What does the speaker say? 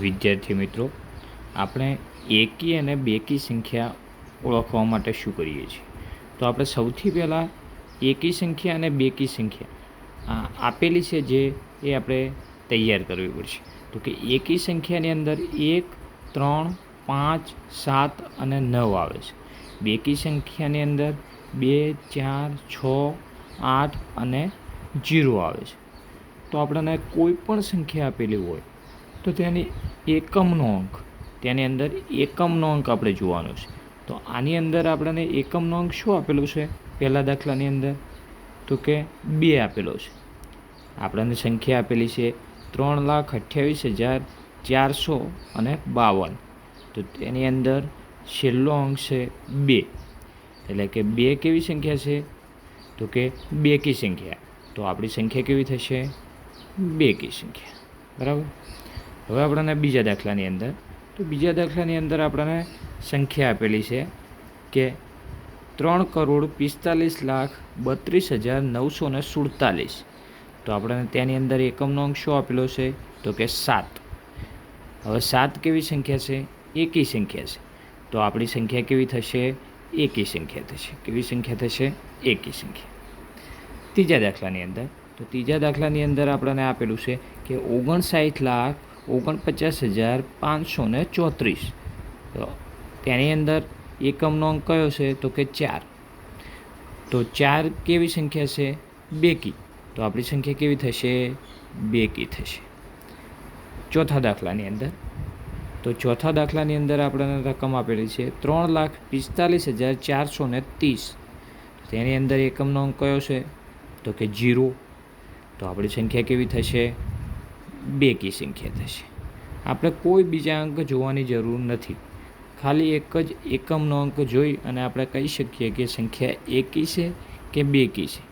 વિદ્યાર્થી મિત્રો, આપણે એકી અને બેકી સંખ્યા ઓળખવા માટે શું કરીએ છીએ? તો આપણે સૌથી પહેલાં એકી સંખ્યા અને બેકી સંખ્યા આપેલી છે જે એ આપણે તૈયાર કરવી પડશે. તો કે એકી સંખ્યાની અંદર એક, ત્રણ, પાંચ, સાત અને નવ આવે છે. બેકી સંખ્યાની અંદર બે, ચાર, છ, આઠ અને જીરો આવે છે. તો આપણને કોઈ પણ સંખ્યા આપેલી હોય તો તેની એકમનો અંક તેની અંદર એકમનો અંક આપણે જોવાનો છે. તો આની અંદર આપણને એકમનો અંક શું આપેલું છે? પહેલા દાખલાની અંદર તો કે બે આપેલો છે. આપણને સંખ્યા આપેલી છે ત્રણ લાખ અઠ્યાવીસ હજાર ચારસો અને બાવન. તો તેની અંદર છેલ્લો અંક છે બે. એટલે કે બે કેવી સંખ્યા છે? તો કે બેકી સંખ્યા. તો આપણી સંખ્યા કેવી થશે? બેકી સંખ્યા. બરાબર? હવે આપણને બીજા દાખલાની અંદર. તો બીજા દાખલાની અંદર આપણને સંખ્યા આપેલી છે કે ત્રણ કરોડ પિસ્તાલીસ લાખ બત્રીસ હજાર નવસો ને સુડતાલીસ. તો આપણને તેની અંદર એકમનો અંક શું આપેલો છે? તો કે સાત. હવે સાત કેવી સંખ્યા છે? એકી સંખ્યા છે. તો આપણી સંખ્યા કેવી થશે? એકી સંખ્યા થશે. કેવી સંખ્યા થશે? એકી સંખ્યા. ત્રીજા દાખલાની અંદર. તો ત્રીજા દાખલાની અંદર આપણને આપેલું છે કે ઓગણસાઠ લાખ ઓગણપચાસ હજાર પાંચસો ને ચોત્રીસ. તો તેની અંદર એકમનો અંક કયો છે? તો કે ચાર. તો ચાર કેવી સંખ્યા છે? બેકી તો આપણી સંખ્યા કેવી થશે? બેકી થશે. ચોથા દાખલાની અંદર. તો ચોથા દાખલાની અંદર આપણને રકમ આપેલી છે ત્રણ લાખ પિસ્તાલીસ હજાર ચારસો ને ત્રીસ. તેની અંદર એકમનો અંક કયો છે? તો કે જીરો. તો આપણી સંખ્યા કેવી થશે? બેકી સંખ્યા થશે આપણે કોઈ બીજા અંક જોવાની જરૂર નથી. ખાલી એક જ એકમનો અંક જોઈ અને આપણે કહી શકીએ કે સંખ્યા એકી છે કે બેકી છે